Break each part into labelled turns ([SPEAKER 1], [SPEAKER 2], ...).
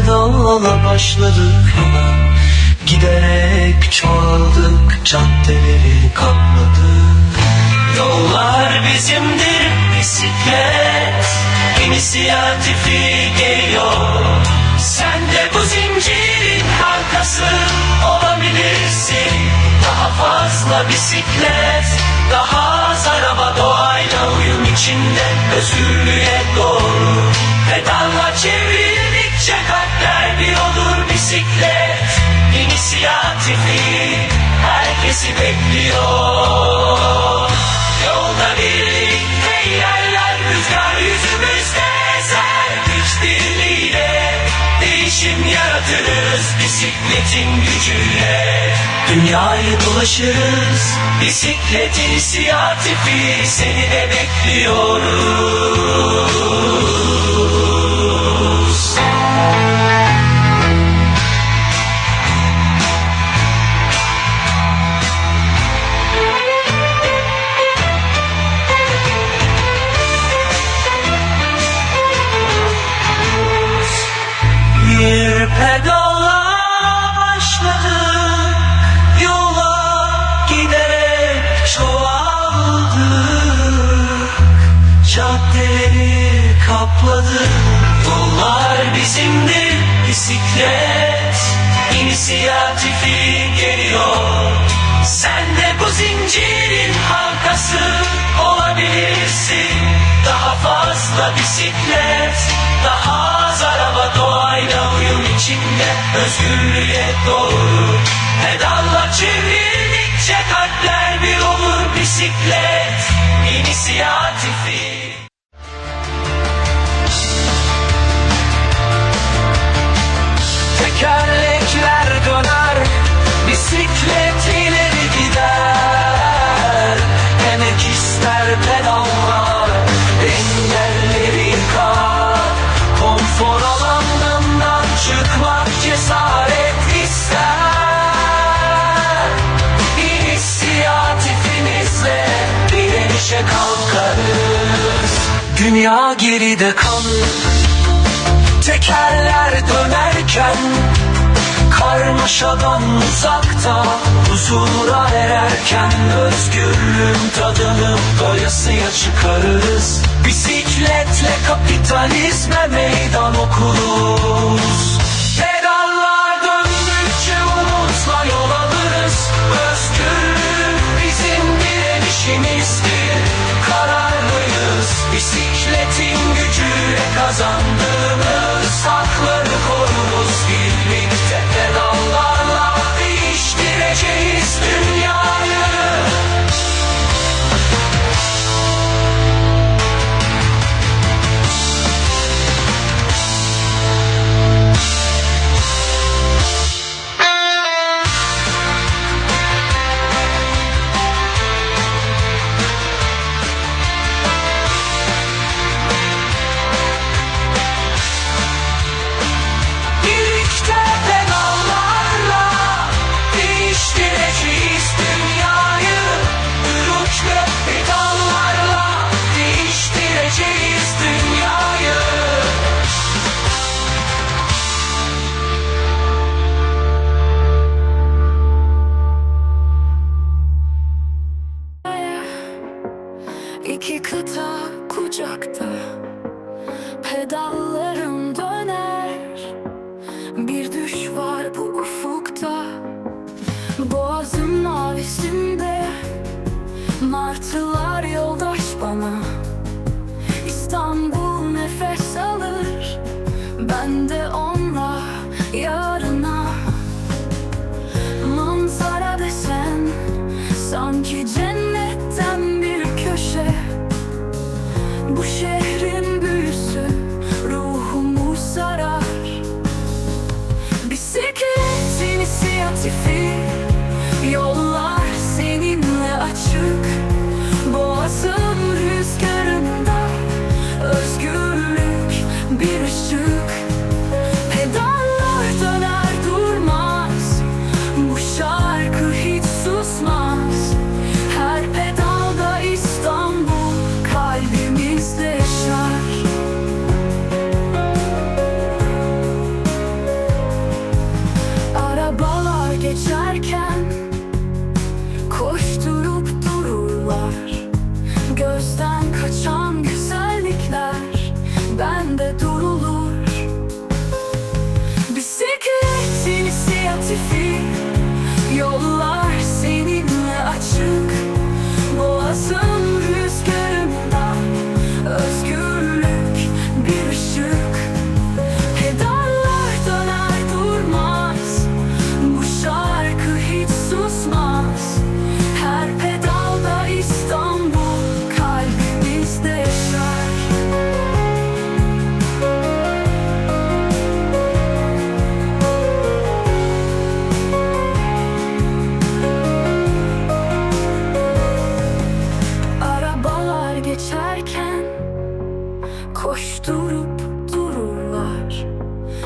[SPEAKER 1] pedala başladık Giderek çoğaldık caddeleri kapladık. Yollar bizimdir bisiklet. İnisiyatifi geliyor. Sen de bu zincirin halkası olabilirsin. Daha fazla bisiklet Daha az araba doğayla uyum içinde Özgürlüğe doğru. Pedalla çevrildikçe kalpler bir olur bisiklet İnisiyatifi herkesi bekliyor. Yolda birlikte ilerler rüzgar yüzümüzde eser. Güç birliğiyle değişim yaratırız bisikletin gücüyle. Dünyayı dolaşırız bisiklet inisiyatifi seni de bekliyoruz Başladık Yola giderek çoğaldık Caddeleri kapladık Yollar bizimdir bisiklet İnisiyatifi geliyor. Sen de bu zincirin halkası olabilirsin. Daha fazla bisiklet Daha az araba uyum içinde Özgürlüğe doğru. Pedalla çevrildikçe kalpler bir olur bisiklet. İnisiyatifi Dünya geride kalır. Tekerler dönerken Karmaşadan uzakta Huzura ererken Özgürlüğün tadını doyasıya çıkarırız Bisikletle kapitalizme meydan okuruz gücüyle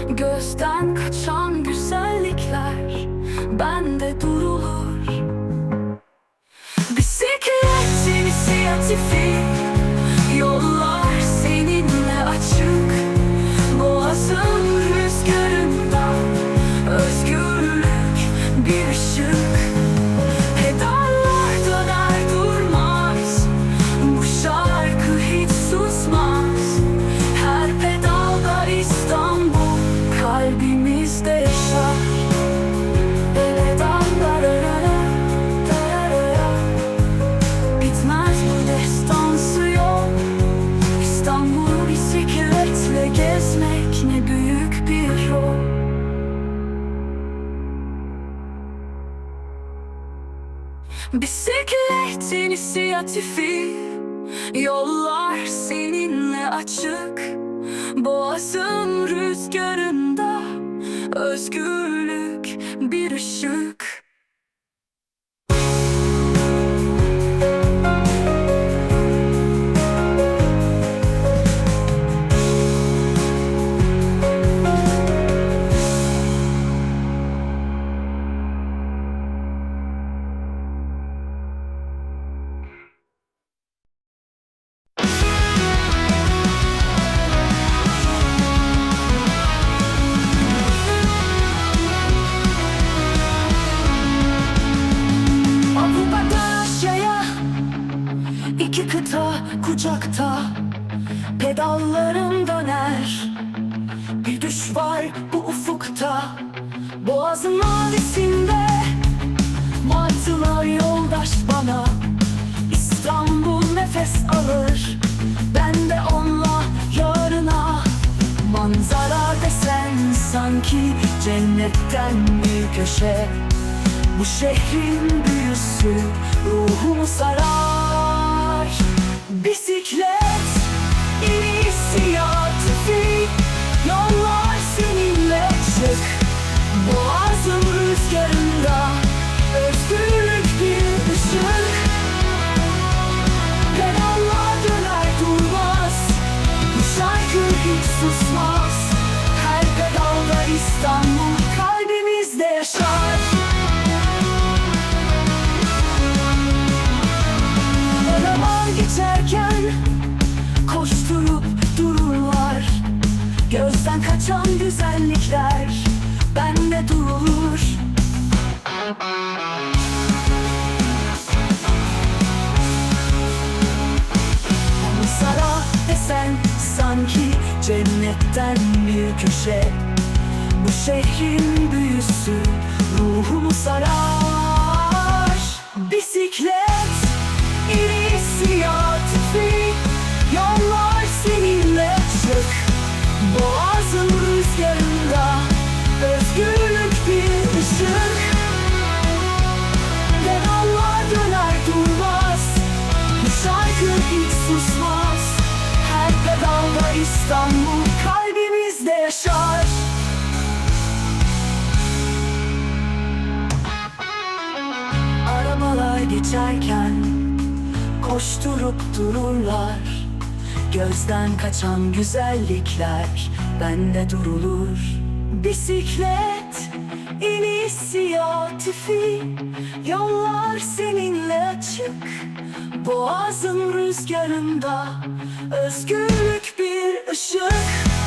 [SPEAKER 1] Gözden kaçan güzellikler bende durulur. Bisiklet inisiyatifi inisiyatifi Yollar seninle açık. Boğazın rüzgarında Özgürlük bir ışık Manzara desen sanki cennetten bir köşe. Bu şehrin büyüsü ruhumu sarar cennetten bir köşe. Bu şehrin büyüsü ruhumu sarar Bisiklet koşturup dururlar. Gözden kaçan güzellikler bende durulur. Bisiklet inisiyatifi Yollar seninle açık. Boğazın rüzgarında Özgürlük bir ışık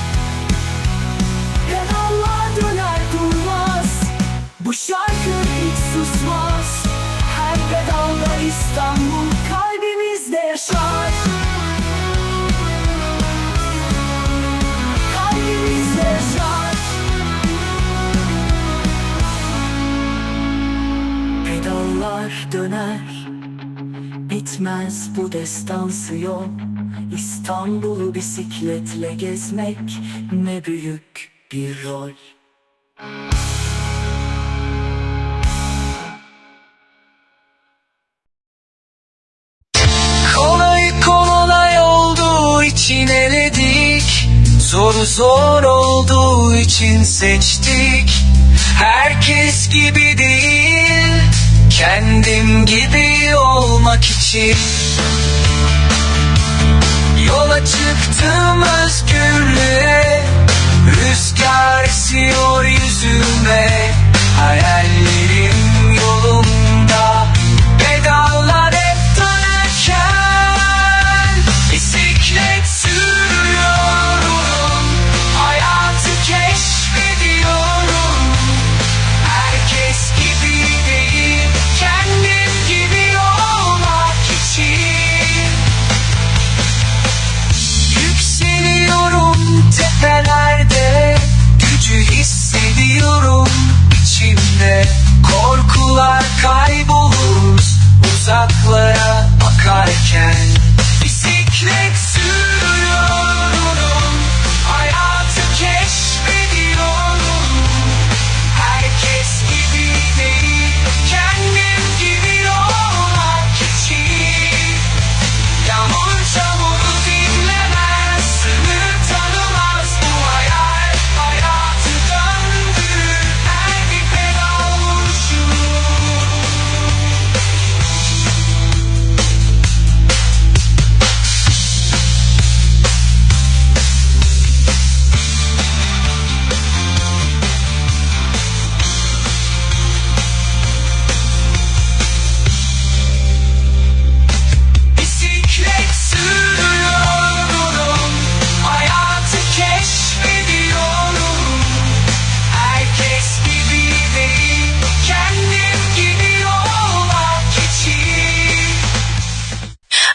[SPEAKER 1] Bitmez bu destansı yol. İstanbul'u bisikletle gezmek ne büyük bir rol.
[SPEAKER 2] Kolay kolay olduğu için eledik. Zoru zor olduğu için seçtik. Herkes gibi değil Kendim gibi olmak için Yola çıktım özgürlüğe
[SPEAKER 1] Rüzgar esiyor yüzüme Hayallerim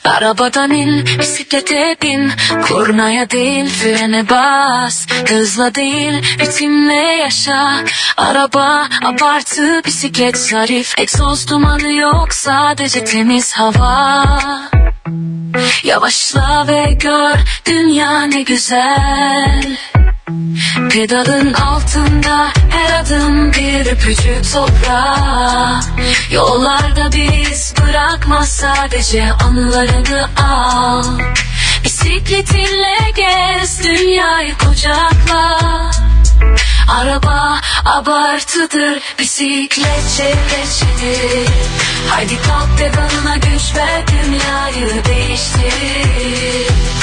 [SPEAKER 3] Arabadan in, bisiklete bin. Kornaya değil, frene bas. Hızla değil, ritimle yaşa. Araba, abartı, bisiklet zarif. Egzoz dumanı yok, sadece temiz hava. Yavaşla ve gör, dünya ne güzel Pedalın altında her adım bir öpücük toprağa Yollarda biz bırakma sadece anılarını al. Bisikletinle gez dünyayı kucakla. Araba abartıdır bisiklet çevrecidir Haydi kalk pedalına güç ver dünyayı değiştir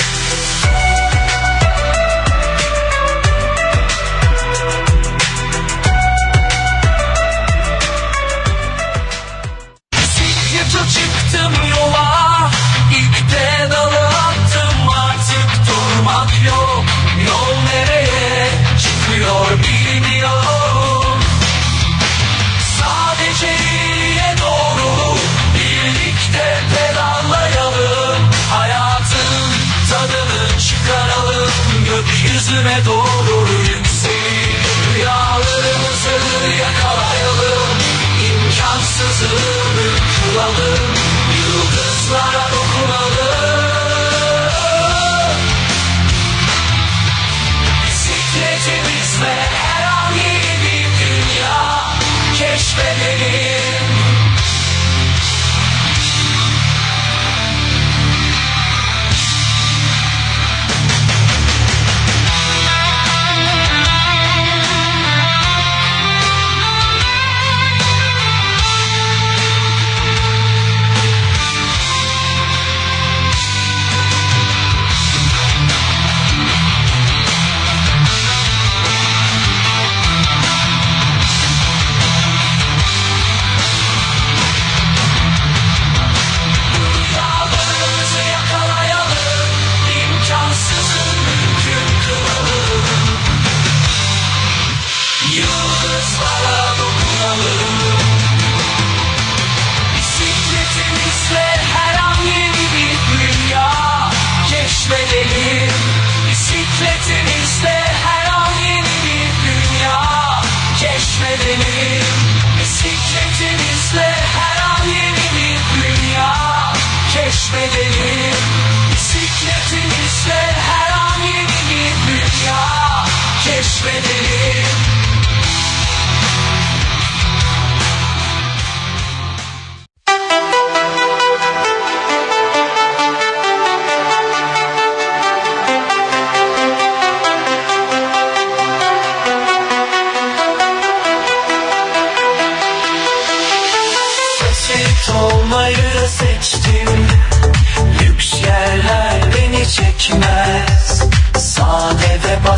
[SPEAKER 1] Gökyüzüne doğru yükselir Rüyalarımızı yakalayalım. İmkansızı kılalım Yıldızlara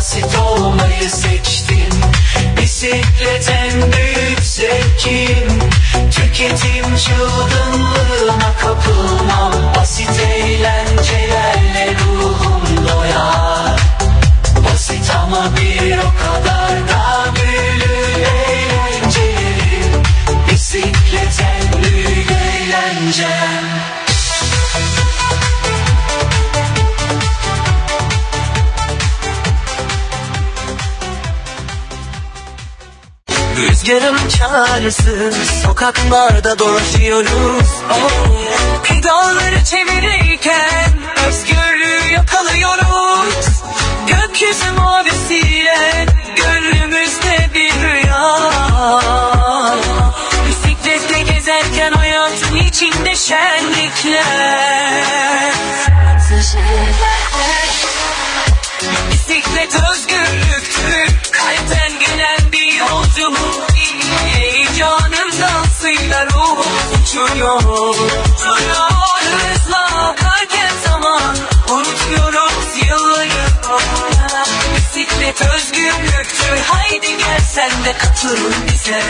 [SPEAKER 4] basit olmayı seçtim Bisiklet en büyük zevkim Tüketim çılgınlığına kapılmam. Basit eğlencelerle ruhum doyar. Basit ama bir o kadar da büyülü eğlencelerim Bisiklet en büyük eğlencem
[SPEAKER 1] Rüzgarım çaresiz Sokaklarda dolaşıyoruz. Oh. Pedalları çevirirken Özgürlüğü yakalıyoruz. Gökyüzü mavisiyle Gönlümüzde bir rüya. Bisikletle gezerken hayatın içinde şenlikler uçuyor Uçuyor hızla akarken zaman? Unutuyoruz yılları Bisiklet özgürlüktür. Haydi gel sen de katıl bize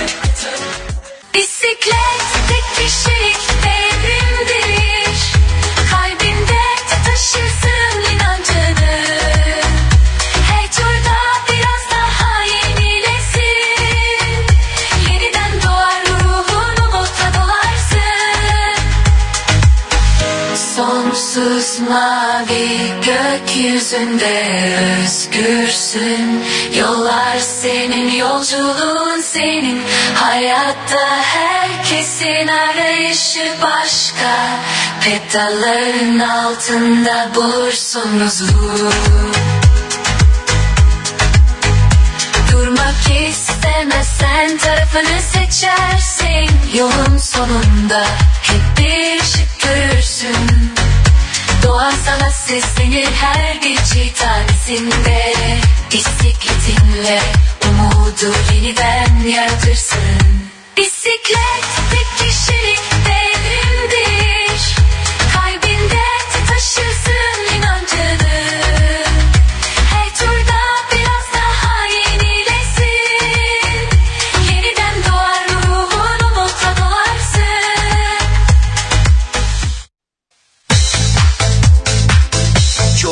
[SPEAKER 3] gökyüzünde özgürsün. Yollar senin, yolculuğun senin. Hayatta herkesin arayışı başka. Pedalların altında bulursun Durmak istemezsen tarafını seçersin. Yolun sonunda hep bir sana seslenir her çiğ tanesinde Bisikletinle umudu yeniden yaratırsın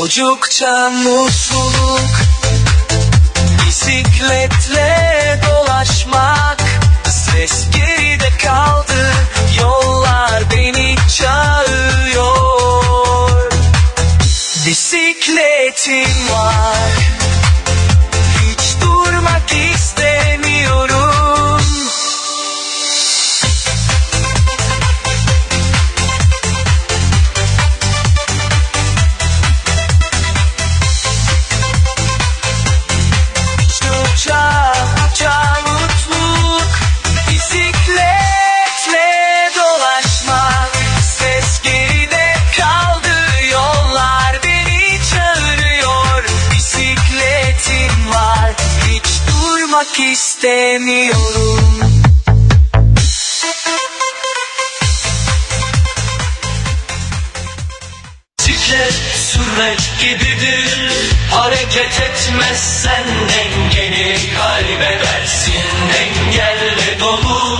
[SPEAKER 1] Çocukça mutluluk Bisikletle dolaşmak. Ses geride kaldı Yollar beni çağırıyor. Bisikletim var Hiç durmak istemiyorum istemiyorum.
[SPEAKER 4] Siklet suret gibidir. Hareket etmezsen dengeni kaybedersin. Engelle dolu